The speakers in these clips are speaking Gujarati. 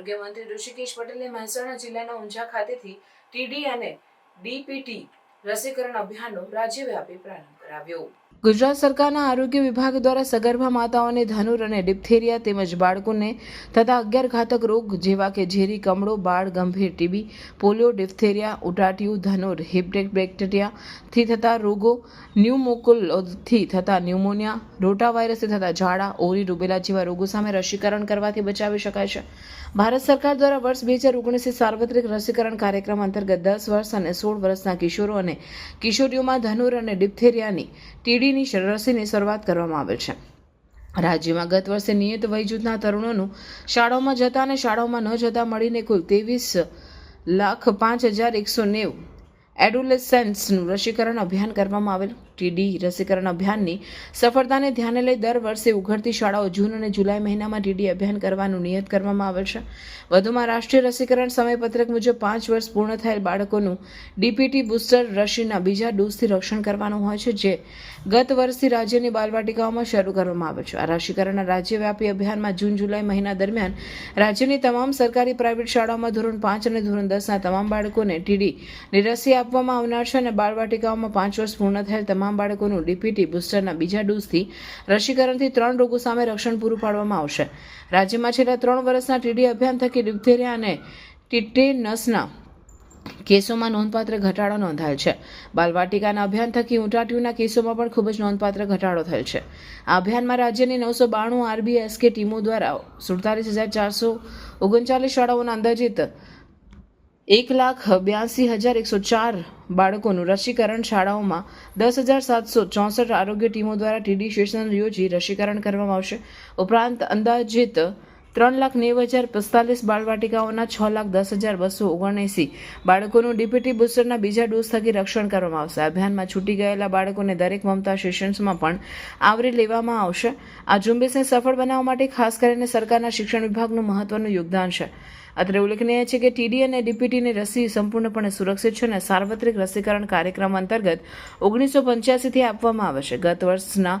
આરોગ્ય મંત્રી ઋષિકેશ પટેલે મહેસાણા જિલ્લાના ઊંઝા ખાતેથી ટીડી અને ડીપીટી રસીકરણ અભિયાનનો રાજ્યવ્યાપી પ્રારંભ કરાવ્યો. ગુજરાત સરકારના આરોગ્ય વિભાગ દ્વારા સગર્ભા માતાઓને ધનુર અને ડિપ્થેરિયા તેમજ બાળકોને થતા અગિયાર ઘાતક રોગ જેવા કે ઝેરી કમળો, બાળ, ગંભીર ટીબી, પોલિયો, ડિપ્થેરિયા, ઉટાટિયું, ધનુર, હિપટેક બેક્ટેરિયાથી થતા રોગો, ન્યુમોકોલથી થતા ન્યુમોનિયા રોટા વાયરસથી થતા ઝાડા, ઓરી રૂબેલા જેવા રોગો સામે રસીકરણ કરવાથી બચાવી શકાય છે. ભારત સરકાર દ્વારા વર્ષ બે હજાર ઓગણીસથી સાર્વત્રિક રસીકરણ કાર્યક્રમ અંતર્ગત દસ વર્ષ અને સોળ વર્ષના કિશોરો અને કિશોરીઓમાં ધનુર અને ડિપ્થેરિયાની ટીડીની રસીની શરૂઆત કરવામાં આવેલ છે. રાજ્યમાં ગત વર્ષે નિયત વય જૂથના તરુણોનું શાળાઓમાં જતા અને શાળાઓમાં ન જતા મળીને કુલ ત્રેવીસ લાખ પાંચ હજાર એકસો નેવું એડોલેસન્સનું રસીકરણ અભિયાન કરવામાં આવેલ. ટીડી રસીકરણ અભિયાનની સફળતાને ધ્યાને લઈ દર વર્ષે ઉઘડતી શાળાઓ જૂન અને જુલાઈ મહિનામાં ટીડી અભિયાન કરવાનું નિયત કરવામાં આવેલ છે. વધુમાં રાષ્ટ્રીય રસીકરણ સમયપત્રક મુજબ પાંચ વર્ષ પૂર્ણ થયેલ બાળકોનું ડીપીટી બુસ્ટર રસીના બીજા ડોઝથી રક્ષણ કરવાનું હોય છે, જે ગત વર્ષથી રાજ્યની બાલવાટિકાઓમાં શરૂ કરવામાં આવે છે. આ રસીકરણના રાજ્યવ્યાપી અભિયાનમાં જૂન જુલાઈ મહિના દરમિયાન રાજ્યની તમામ સરકારી પ્રાઇવેટ શાળાઓમાં ધોરણ પાંચ અને ધોરણ દસના તમામ બાળકોને ટીડી રસી આપવામાં આવનાર છે અને બાળવાટિકાઓમાં પાંચ વર્ષ પૂર્ણ થયેલ તમામ બાળકોનું ડીપીટી બુસ્ટરના બીજા ડોઝથી રસીકરણથી ત્રણ રોગો સામે રક્ષણ પૂરું પાડવામાં આવશે. રાજ્યમાં છેલ્લા ત્રણ વર્ષના ટીડી અભિયાન થકી ડિપ્થેરિયા અને ટીટેનસના કેસોમાં નોંધપાત્ર ઘટાડો નોંધાયેલ છે. બાલવાટિકાના અભિયાન થકી ઉટાટીયુના કેસોમાં પણ ખૂબ જ નોંધપાત્ર ઘટાડો થયેલ છે. આ અભિયાનમાં રાજ્યની નવસો બાણું આરબીએસકે ટીમો દ્વારા સુડતાલીસ હજાર ચારસો ઓગણચાલીસ શાળાઓના અંદાજિત એક લાખ બ્યાસી હજાર એકસો ચાર બાળકોનું રસીકરણ શાળાઓમાં દસ હજાર સાતસો ચોસઠ આરોગ્ય ટીમો દ્વારા ટીડી સેશન યોજી રસીકરણ કરવામાં આવશે. ઉપરાંત અંદાજિત ત્રણ લાખ નેવું હજાર પિસ્તાલીસ બાળવાટિકાઓના છ લાખ દસ હજાર બસો ઓગણએંસી બાળકોનું ડીપીટી બુસ્ટરના બીજા ડોઝ થકી રક્ષણ કરવામાં આવશે. અભિયાનમાં છૂટી ગયેલા બાળકોને દરેક મમતા સેશન્સમાં પણ આવરી લેવામાં આવશે. આ ઝુંબેશને સફળ બનાવવા માટે ખાસ કરીને સરકારના શિક્ષણ વિભાગનું મહત્વનું યોગદાન છે. અત્રે ઉલ્લેખનીય છે કે ટીડી અને ડીપીટીની રસી સંપૂર્ણપણે સુરક્ષિત છે અને સાર્વત્રિક રસીકરણ કાર્યક્રમ અંતર્ગત ઓગણીસો પંચ્યાસીથી આપવામાં આવે છે. ગત વર્ષના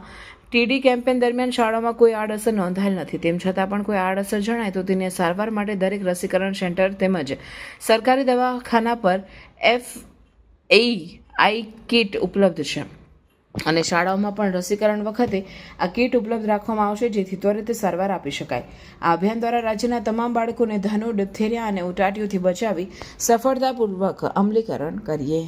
ટીડી કેમ્પેન દરમિયાન શાળામાં કોઈ આડઅસર નોંધાયેલ નથી. તેમ છતાં પણ કોઈ આડઅસર જણાય તો તેને સારવાર માટે દરેક રસીકરણ સેન્ટર તેમજ સરકારી દવાખાના પર એફ એ આઈ કિટ ઉપલબ્ધ છે. અને શાળાઓમાં પણ રસીકરણ વખતે આ કીટ ઉપલબ્ધ રાખવામાં આવશે, જેથી ત્વરિત સારવાર આપી શકાય. આ અભિયાન દ્વારા રાજ્યના તમામ બાળકોને ધનુ ડિપ્થેરિયા અને ઉટાટીઓથી બચાવી સફળતાપૂર્વક અમલીકરણ કરીએ.